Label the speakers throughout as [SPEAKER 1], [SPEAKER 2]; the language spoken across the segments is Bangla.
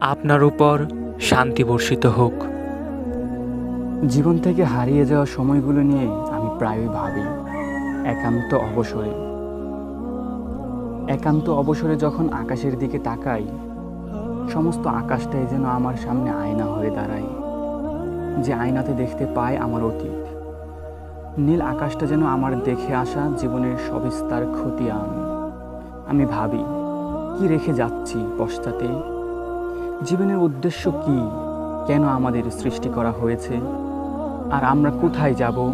[SPEAKER 1] আপনার উপর শান্তি বর্ষিত হোক।
[SPEAKER 2] জীবন থেকে হারিয়ে যাওয়া সময়গুলো নিয়ে আমি প্রায়ই ভাবি, একান্ত অবসরে। একান্ত অবসরে যখন আকাশের দিকে তাকাই, সমস্ত আকাশটাই যেন আমার সামনে আয়না হয়ে দাঁড়ায়, যে আয়নাতে দেখতে পায় আমার অতীত। নীল আকাশটা যেন আমার দেখে আসা জীবনের সবিস্তার খতিয়ান আমি ভাবি, কি রেখে যাচ্ছি পশ্চাতে? জীবনের উদ্দেশ্য কি কেন আমাদের সৃষ্টি করা হয়েছে? আর আমরা কোথায় যাব?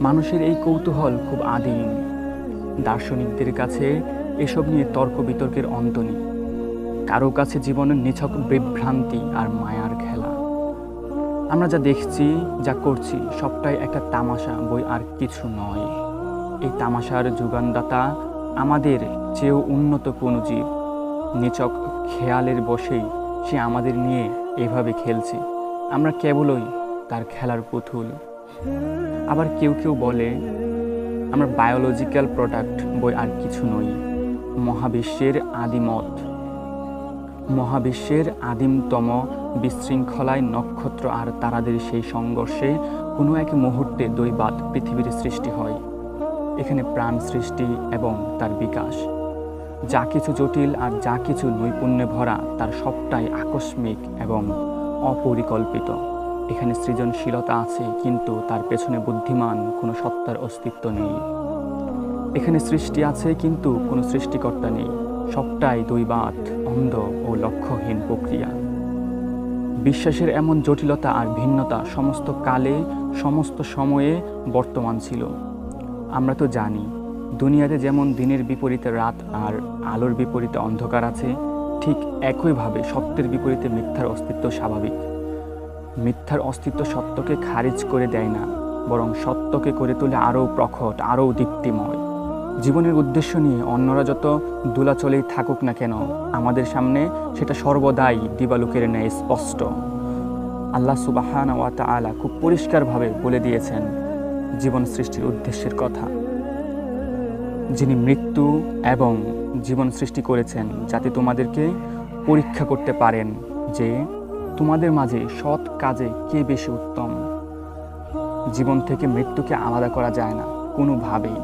[SPEAKER 2] মানুষের এই কৌতূহল খুব আদিম। দার্শনিকদের কাছে এসব নিয়ে তর্ক বিতর্কের অন্ত নেই। কারও কাছে জীবনের নিছক বিভ্রান্তি আর মায়ার খেলা। আমরা যা দেখছি, যা করছি, সবটাই একটা তামাশা, বই আর কিছু নয়। এই তামাশার যুগানদাতা আমাদের চেয়েও উন্নত কোনো জীব। নিচক খেয়ালের বসেই সে আমাদের নিয়ে এভাবে খেলছে। আমরা কেবলই তার খেলার পুতুল। আবার কেউ কেউ বলে, আমরা বায়োলজিক্যাল প্রোডাক্ট বই আর কিছু নই। মহাবিশ্বের আদিমত মহাবিশ্বের আদিমতম বিশৃঙ্খলায় নক্ষত্র আর তারাদের সেই সংঘর্ষে কোনো এক মুহূর্তে দৈবাত পৃথিবীর সৃষ্টি হয়। এখানে প্রাণ সৃষ্টি এবং তার বিকাশ। যা কিছু জটিল আর যা কিছু নৈপুণ্যে ভরা, তার সবটাই আকস্মিক এবং অপরিকল্পিত। এখানে সৃজনশীলতা আছে, কিন্তু তার পেছনে বুদ্ধিমান কোনো সত্তার অস্তিত্ব নেই। এখানে সৃষ্টি আছে, কিন্তু কোনো সৃষ্টিকর্তা নেই। সবটাই দৈবাত অন্ধ ও লক্ষ্যহীন প্রক্রিয়া। বিশ্বাসের এমন জটিলতা আর ভিন্নতা সমস্ত কালে, সমস্ত সময়ে বর্তমান ছিল। আমরা তো জানি দুনিয়াতে যেমন দিনের বিপরীতে রাত আর আলোর বিপরীতে অন্ধকার আছে, ঠিক একইভাবে সত্যের বিপরীতে মিথ্যার অস্তিত্ব স্বাভাবিক। মিথ্যার অস্তিত্ব সত্যকে খারিজ করে দেয় না, বরং সত্যকে করে তোলে আরও প্রখট আরও দীপ্তিময়। জীবনের উদ্দেশ্য নিয়ে অন্যরা যত দোলাচলেই থাকুক না কেন, আমাদের সামনে সেটা সর্বদাই দিবালুকের ন্যায় স্পষ্ট। আল্লাহ সুবাহান ওয়া তাআলা খুব পরিষ্কারভাবে বলে দিয়েছেন, জীবন সৃষ্টির উদ্দেশ্যের কথা। যিনি মৃত্যু এবং জীবন সৃষ্টি করেছেন যাতে তোমাদেরকে পরীক্ষা করতে পারেন যে তোমাদের মাঝে সৎ কাজে কে বেশি উত্তম। জীবন থেকে মৃত্যুকে আলাদা করা যায় না, কোনোভাবেই।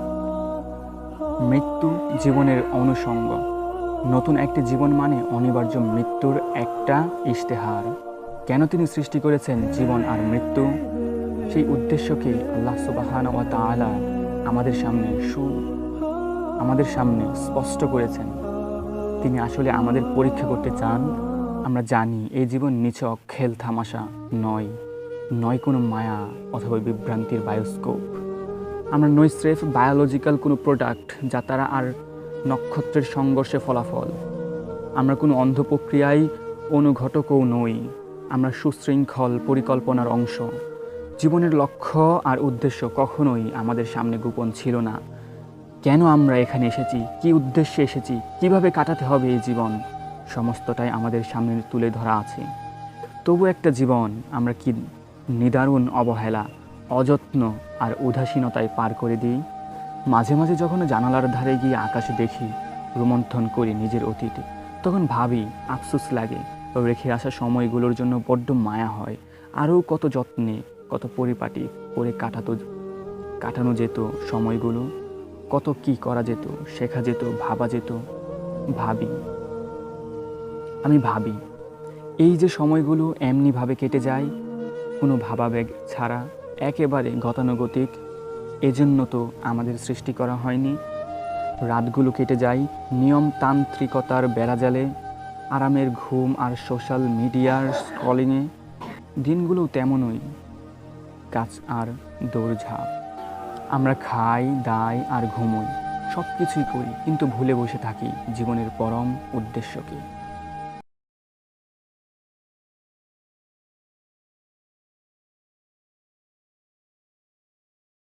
[SPEAKER 2] মৃত্যু জীবনের অনুষঙ্গ। নতুন একটি জীবন মানে অনিবার্য মৃত্যুর একটা ইশতেহার। কেন তিনি সৃষ্টি করেছেন জীবন আর মৃত্যু? সেই উদ্দেশ্যকে আল্লাহ সুবাহান ওয়া তাআলা আমাদের সামনে সু আমাদের সামনে স্পষ্ট করেছেন। তিনি আসলে আমাদের পরীক্ষা করতে চান। আমরা জানি এই জীবন নিছক, খেল থামাশা নয়। নয় কোনো মায়া অথবা বিভ্রান্তির বায়োস্কোপ। আমরা নই স্রেফ বায়োলজিক্যাল কোনো প্রোডাক্ট যা তারা আর নক্ষত্রের সংঘর্ষে ফলাফল। আমরা কোনো অন্ধ প্রক্রিয়ায়, অনুঘটকও নই। আমরা সুশৃঙ্খল পরিকল্পনার অংশ। জীবনের লক্ষ্য আর উদ্দেশ্য কখনোই আমাদের সামনে গোপন ছিল না। কেন আমরা এখানে এসেছি? কি উদ্দেশ্যে এসেছি? কীভাবে কাটাতে হবে এই জীবন? সমস্তটাই আমাদের সামনে তুলে ধরা আছে। তবু একটা জীবন আমরা কি নিদারুণ অবহেলা, অযত্ন আর উদাসীনতায় পার করে দিই? মাঝে মাঝে যখন জানালার ধারে গিয়ে আকাশে দেখি, রোমন্থন করি নিজের অতীতে, তখন ভাবি, আফসোস লাগে, রেখে আসা সময়গুলোর জন্য বড্ড মায়া হয়। আরও কত যত্নে, কত পরিপাটি করে কাটাতো, কাটানো যেত সময়গুলো। কত কি করা যেত, শেখা যেত, ভাবা যেত। ভাবি। আমি ভাবি, এই যে সময়গুলো এমনিভাবে কেটে যায়, কোনো ভাবাবেগ ছাড়া একেবারে গতানুগতিক, এজন্য তো আমাদের সৃষ্টি করা হয়নি। রাতগুলো কেটে যায়, নিয়মতান্ত্রিকতার বেড়াজালে, আরামের ঘুম আর সোশ্যাল মিডিয়ার স্ক্রলিংয়ে। দিনগুলো তেমনই, কাজ আর দৌড়ঝাঁপ। আমরা খাই, দাই আর ঘুমোই। সব কিছুই করি, কিন্তু ভুলে বসে থাকি জীবনের পরম উদ্দেশ্যকে।